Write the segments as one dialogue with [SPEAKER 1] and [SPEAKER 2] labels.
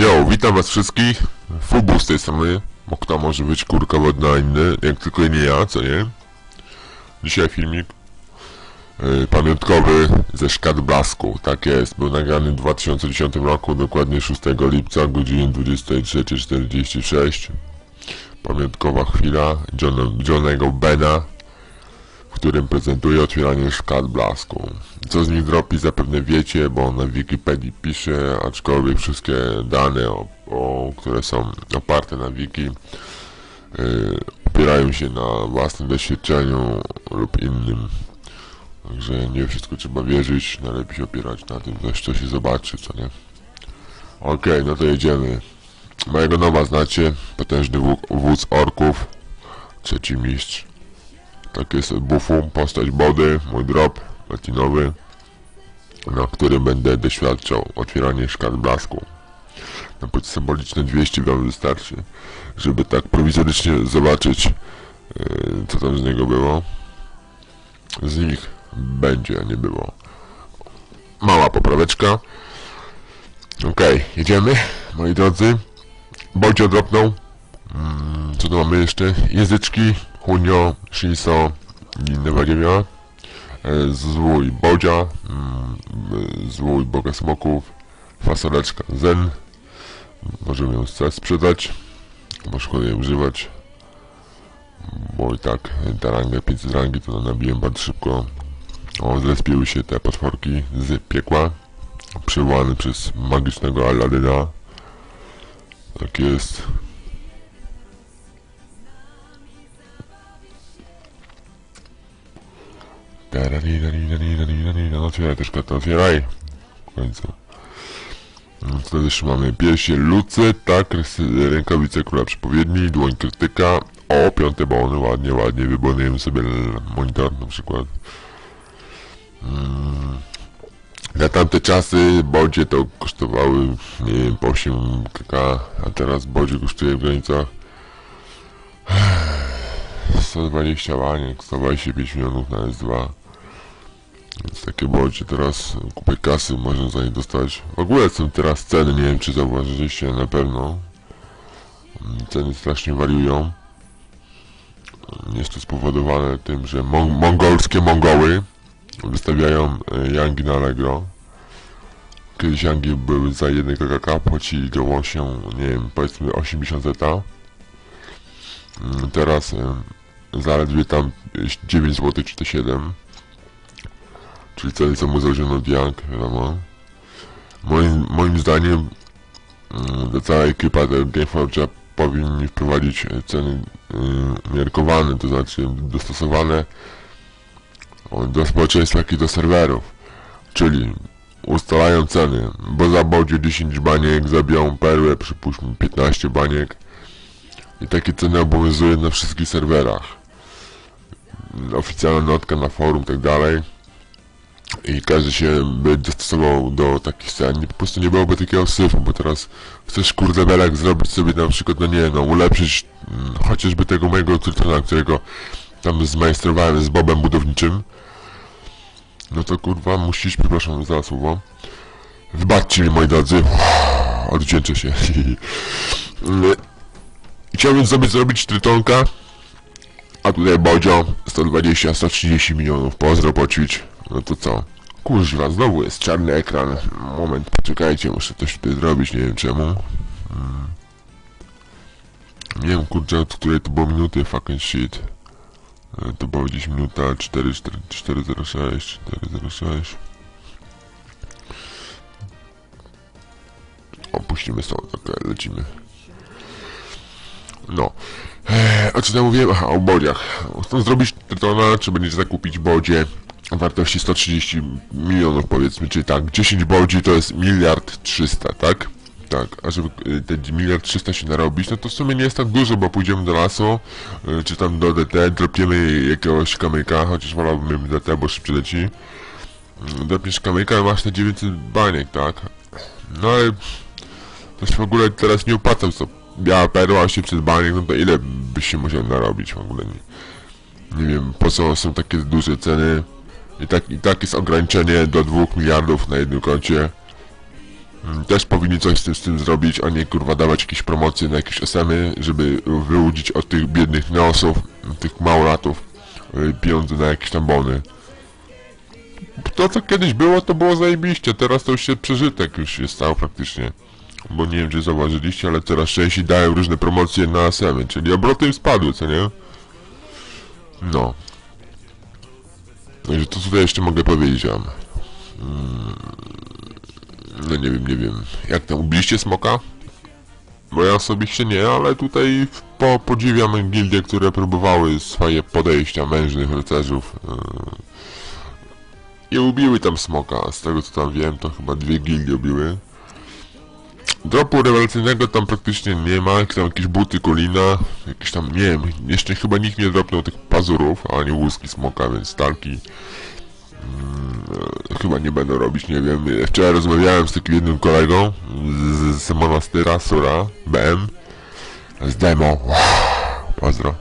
[SPEAKER 1] Yo, witam was wszystkich. Fubu z tej strony. Bo kto może być kurka wodna inny, jak tylko nie ja, co nie? Dzisiaj filmik yy, pamiątkowy ze Szkat Blasku. Tak jest, był nagrany w 2010 roku, dokładnie 6 lipca, godzinie 23.46. Pamiątkowa chwila Johna, Johnego Bena, którym prezentuje otwieranie Szkat Blasku. Co z nich dropi zapewne wiecie, bo na Wikipedii pisze, aczkolwiek wszystkie dane, o, o, które są oparte na wiki, yy, opierają się na własnym doświadczeniu lub innym. Także nie wszystko trzeba wierzyć, najlepiej się opierać na tym, coś co się zobaczy, co nie. Okej, no to jedziemy. Mojego nowa znacie, potężny wó- wódz orków, trzeci mistrz. Tak jest Bufum, postać Body, mój drop platinowy, na którym będę doświadczał otwierania szkad blasku. Na płycie symboliczne 200 wam wystarczy, żeby tak prowizorycznie zobaczyć, yy, co tam z niego było. Z nich będzie, a nie było. Mała popraweczka. Okej, jedziemy, moi drodzy. Bodzio dropnął. Mm, co tu mamy jeszcze? Języczki, Hunio, Shinso i inne wadziewia. E, Zwój Bodzia, mm, e, zwój Boga Smoków, fasoleczka Zen. Możemy ją sprzedać, bo szkoda używać. Bo i tak ta ranga 500 rangi to nabiłem bardzo szybko. O, zrespiły się te potworki z piekła, przywołane przez magicznego Aladyna. Tak jest. Otwieraj też kartę, otwieraj. W końcu. No to jeszcze mamy piersie lucy, tak, rękawice króla przepowiedni, dłoń krytyka. O, piąte bony, ładnie, ładnie, wybonujemy sobie monitor na przykład. Mm. Na tamte czasy bodzie to kosztowały, nie wiem, po 8 kk, a teraz bodzie kosztuje w granicach 120 baniek, 125 milionów na S2. Więc takie bodzie teraz kupę kasy można za nie dostać. W ogóle są teraz ceny, nie wiem czy zauważyliście, na pewno. Ceny strasznie wariują. Jest to spowodowane tym, że mon mongolskie Mongoły wystawiają e, Yangi na Allegro. Kiedyś Yangi były za 1 KKK, płacili go łosią, nie wiem, powiedzmy 80 zeta. Mm, Teraz e, zaledwie tam 9 zł czy to 7. Czyli ceny są uzależnione od Yang, wiadomo. Moim, moim zdaniem mm, ta cała ekipa Gameforge'a powinni wprowadzić e, ceny y, umiarkowane, to znaczy dostosowane do społeczeństwa, jak i do serwerów. Czyli ustalają ceny, bo za bodzie 10 baniek, za białą perłę przypuśćmy 15 baniek i takie ceny obowiązują na wszystkich serwerach. Oficjalna notka na forum tak dalej i każdy się by dostosował do takich cen i po prostu nie byłoby takiego syfu, bo teraz chcesz kurde belek zrobić sobie na przykład, no nie no, ulepszyć mm, chociażby tego mojego trytona, którego tam zmajstrowałem z bobem budowniczym. No to kurwa musisz, przepraszam za słowo wybaczcie mi moi drodzy. Odwdzięczę się. Chciałbym sobie zrobić trytonka a tutaj Bodzio 120, 130 milionów, pozdro poćwicz no to co? Kurwa, znowu jest czarny ekran. Moment, poczekajcie, muszę coś tutaj zrobić, nie wiem czemu. Mm. Nie wiem, kurczę, od której to było minuty, fucking shit. E, To była gdzieś minuta 4, 4, 406, 406. Opuścimy stąd, okej, lecimy. No. Eee, o czym ja mówiłem? Aha, o bodziach. Chcą zrobić trytona, czy będziecie zakupić bodzie wartości 130 milionów powiedzmy, czyli tak, 10 bodzi to jest miliard 300, tak? Tak, a żeby y, te miliard 300 się narobić, no to w sumie nie jest tak dużo, bo pójdziemy do lasu, y, czy tam do DT, dropiemy jakiegoś kamyka, chociaż wolałbym DT, bo szybciej leci. Mm, Dropiesz kamyka i masz te 900 baniek, tak? No ale to się w ogóle teraz nie opłacam, co biała perła, 800 baniek, no to ile byś się musiał narobić w ogóle, nie, nie wiem, po co są takie duże ceny. I tak, I tak jest ograniczenie do 2 miliardów na jednym koncie. Mm, Też powinni coś z tym, z tym zrobić, a nie kurwa dawać jakieś promocje na jakieś SMy, żeby wyłudzić od tych biednych neosów, tych małolatów y, pieniądze na jakieś tam bony. To co kiedyś było, to było zajebiście, teraz to już się przeżytek już się stało praktycznie. Bo nie wiem czy zauważyliście, ale coraz częściej dają różne promocje na SMy, czyli obroty im spadły, co nie? No. Także to tutaj jeszcze mogę powiedzieć wam. No nie wiem, nie wiem. Jak tam ubiliście smoka? Bo ja osobiście nie, ale tutaj po, podziwiam gildie, które próbowały swoje podejścia mężnych rycerzów. Yy, I ubiły tam smoka. Z tego co tam wiem, to chyba dwie gildie ubiły. Dropu rewelacyjnego tam praktycznie nie ma, tam jakieś buty kolina, jakieś tam, nie wiem, jeszcze chyba nikt nie dropnął tych pazurów, ani łuski smoka, więc talki chyba nie będę robić, nie wiem. Wczoraj rozmawiałem z takim jednym kolegą z, z monastyra, Sura, BM, z demo, pozdro.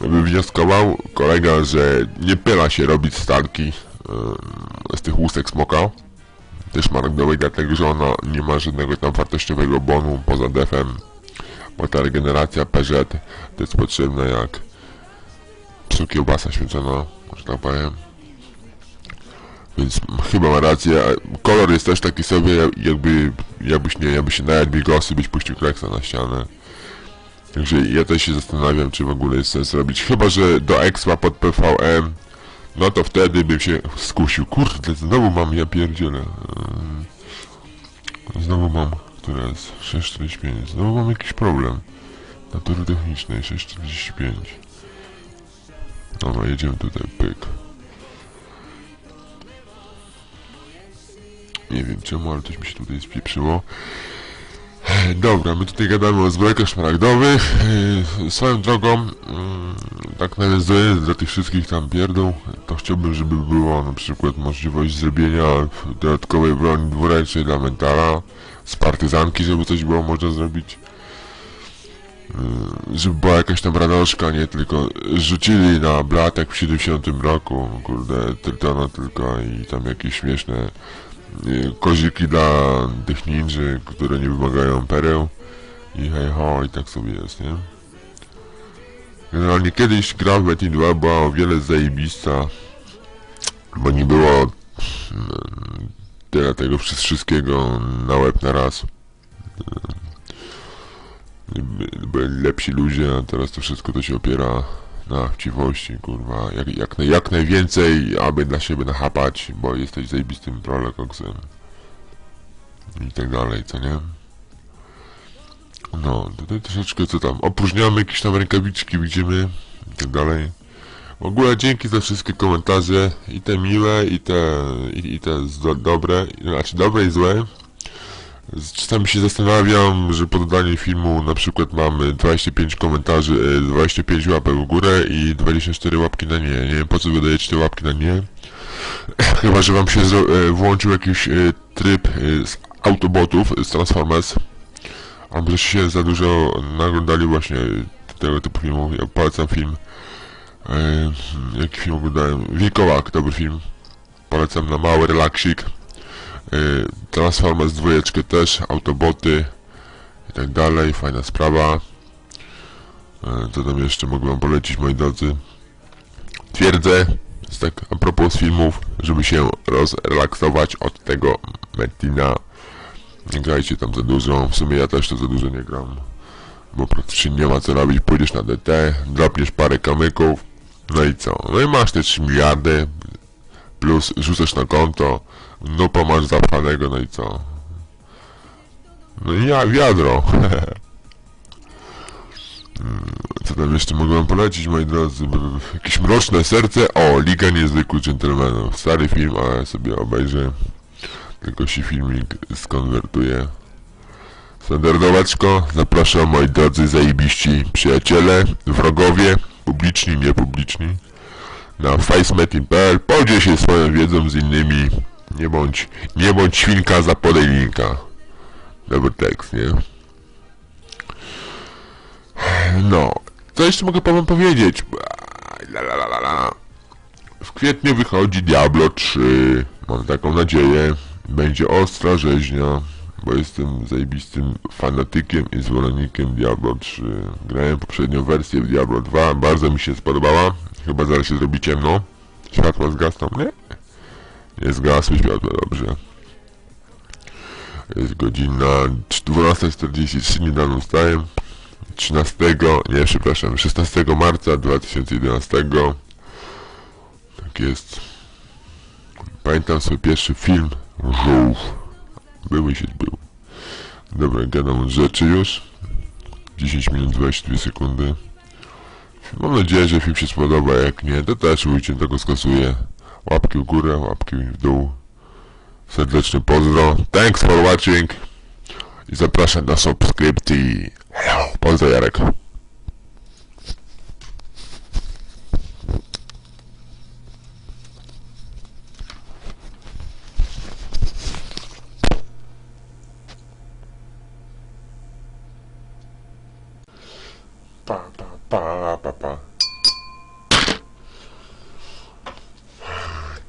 [SPEAKER 1] Mm, Wywnioskował kolega, że nie pyla się robić stalki yy, z tych łusek smoka. Też ma randowej, dlatego że ona nie ma żadnego tam wartościowego bonu poza defem. Bo ta regeneracja PZ to jest potrzebna jak psu kiełbasa święcona, że tak powiem. Więc chyba ma rację. Kolor jest też taki sobie, jakby, jakbyś nie, jakby się najadł bigosy, byś puścił kreksa na ścianę. Także ja też się zastanawiam, czy w ogóle jest sens robić. Chyba, że do Expa pod PVM, no to wtedy bym się skusił. Kurde, znowu mam, ja pierdzielę. Znowu mam, która jest 645. Znowu mam jakiś problem. Natury technicznej 645. Dobra, jedziemy tutaj, pyk. Nie wiem czemu, ale coś mi się tutaj spieprzyło. Dobra, my tutaj gadamy o zbrojkach szmaragdowych. E, Swoją drogą, mm, tak nawiązuję dla tych wszystkich tam pierdół, to chciałbym, żeby było na przykład możliwość zrobienia dodatkowej broni dwuręcznej dla mentala, z partyzanki, żeby coś było można zrobić. E, Żeby była jakaś tam ranoszka, nie tylko rzucili na blatek w 70 roku, kurde, Tritona tylko i tam jakieś śmieszne koziki dla tych ninży, które nie wymagają pereł i hej ho i tak sobie jest, nie? Generalnie kiedyś gra w Metin 2 była o wiele zajebista, bo nie było mm, tyle tego wszy- wszystkiego na łeb na raz. Y, by- Byli lepsi ludzie, a teraz to wszystko to się opiera na chciwości, kurwa, jak, jak, jak najwięcej, aby dla siebie nachapać, bo jesteś zajebistym prolekoksem i tak dalej, co nie? No, tutaj troszeczkę co tam, opróżniamy jakieś tam rękawiczki, widzimy i tak dalej. W ogóle dzięki za wszystkie komentarze, i te miłe, i te, i, i te dobre, znaczy dobre i złe. Czasami się zastanawiam, że po dodaniu filmu na przykład mamy 25 komentarzy, e, 25 łapek w górę i 24 łapki na nie. Nie wiem po co wydajecie te łapki na nie. Chyba, że wam się e, włączył jakiś e, tryb e, z autobotów, z Transformers. Albo że się za dużo naglądali właśnie tego typu filmów. Ja polecam film. E, jaki film oglądałem? Wilkołak, dobry film. Polecam na mały relaksik. Y, Transformers dwójeczkę też, autoboty i tak dalej, fajna sprawa. Y, Co tam jeszcze mogę wam polecić moi drodzy? Twierdzę, jest tak a propos filmów, żeby się rozrelaksować od tego Metina. Nie grajcie tam za dużo, w sumie ja też to za dużo nie gram. Bo praktycznie nie ma co robić, pójdziesz na DT, dropniesz parę kamyków, no i co? No i masz te 3 miliardy, plus rzucasz na konto, no masz zapchanego, no i co? No i ja, wiadro. Mm, Co tam jeszcze mogę wam polecić, moi drodzy? Jakieś mroczne serce? O, Liga Niezwykłych Dżentelmenów. Stary film, ale sobie obejrzę. Tylko się filmik skonwertuje. Standardowaczko, zapraszam moi drodzy zajebiści przyjaciele, wrogowie, publiczni, niepubliczni na facemetin.pl podziel się swoją wiedzą z innymi nie bądź, nie bądź świnka za podej linka dobry tekst, nie? no co jeszcze mogę wam powiedzieć w kwietniu wychodzi Diablo 3 mam taką nadzieję Będzie ostra rzeźnia, bo jestem zajebistym fanatykiem i zwolennikiem Diablo 3. Grałem poprzednią wersję w Diablo 2, bardzo mi się spodobała. Chyba zaraz się zrobi ciemno. Światła zgasną, nie? Nie zgasły światła, dobrze. Jest godzina 12.43, niedawno wstałem. 13, nie przepraszam, 16 marca 2011. Tak jest. Pamiętam swój pierwszy film, Żółw. Był i się był. Dobra, gadam rzeczy już. 10 minut 22 sekundy. Mam nadzieję, że film się spodoba, jak nie, to też weekend tego skasuję. Łapki w górę, łapki w dół. Serdeczny pozdro. Thanks for watching. I zapraszam na subskrypcji. Hello. Pozdro Jarek.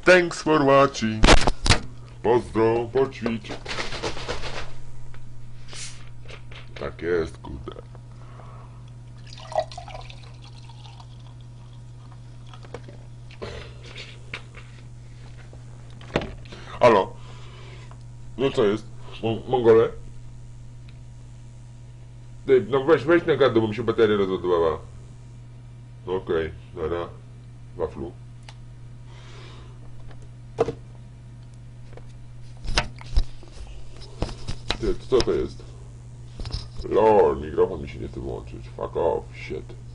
[SPEAKER 1] Thanks for watching. Pozdro, poćwicz. Tak jest, kurde. Halo? No co jest? Mo- Mongole? Ty, no weź, weź na gadu, bo mi się bateria rozładowała. No okej, dobra. Waflu. Co to jest? Lol, mikrofon mi się nie chce włączyć. Fuck off, shit.